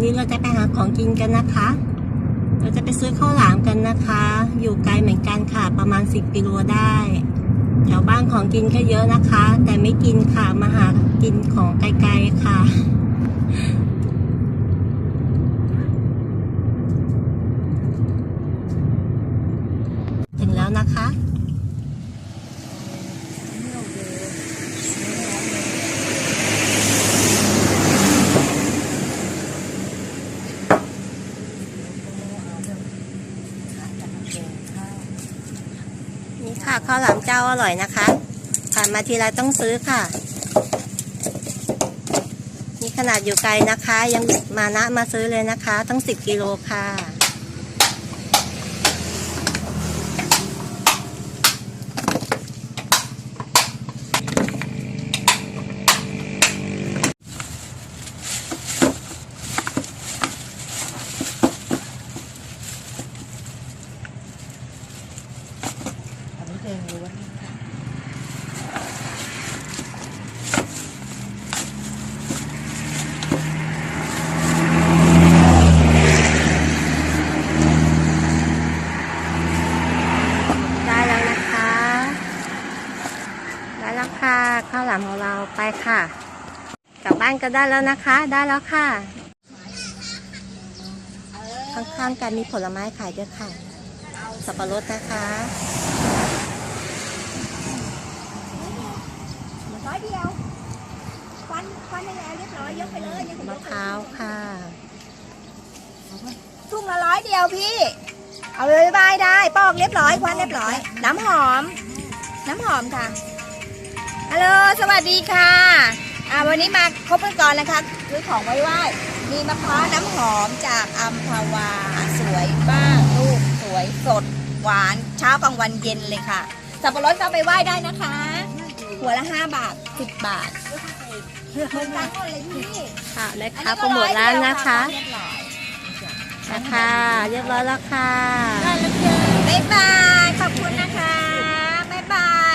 วันนี้เราจะไปหาของกินกันนะคะ เราจะไปซื้อข้าวหลามกันนะคะ อยู่ไกลเหมือนกันค่ะ ประมาณ 10กิโลได้ แถวบ้านของกินก็เยอะนะคะ แต่ไม่กินค่ะ มาหากินของไกลๆค่ะถึงแล้วนะคะ นี่ค่ะข้าวหลามเจ้าอร่อยนะคะผ่านมาทีไรต้องซื้อค่ะนี่ขนาดอยู่ไกลนะคะ ยังมานะมาซื้อเลยนะคะต้องสิบกิโลค่ะ งล้วนได้แล้วนะคะ ได้แล้วค่ะ ข้าวหลามของเราไปค่ะ กลับบ้านก็ได้แล้วนะคะ ได้แล้วค่ะ ข้างๆกันมีผลไม้ขายด้วยค่ะ สับปะรดนะคะ ร้อยเดียว ควันควันได้แล้วเรียบร้อยยกไปเลยยังมะพร้าวค่ะทุ่งละร้อยเดียวพี่ เอาเลยบายได้ปอกเรียบร้อยควันเรียบร้อย น้ำหอม น้ำหอมค่ะฮัลโหลสวัสดีค่ะอ่าวันนี้มาครบกันก่อนนะคะซื้อของไว้ไหว้มีมะพร้าวน้ำหอมจากอัมพวา สวยบ้างลูกสวยสด หวานเช้ากลางวันเย็นเลยค่ะ สับปะรดก็เอาไปไหว้ได้นะคะ หัวละห้าบาทสิบบาท ค่ะแม่ค้าโปรโมทร้านนะคะเรียบร้อยนะคะ เรียบร้อยแล้วค่ะ บ๊ายบาย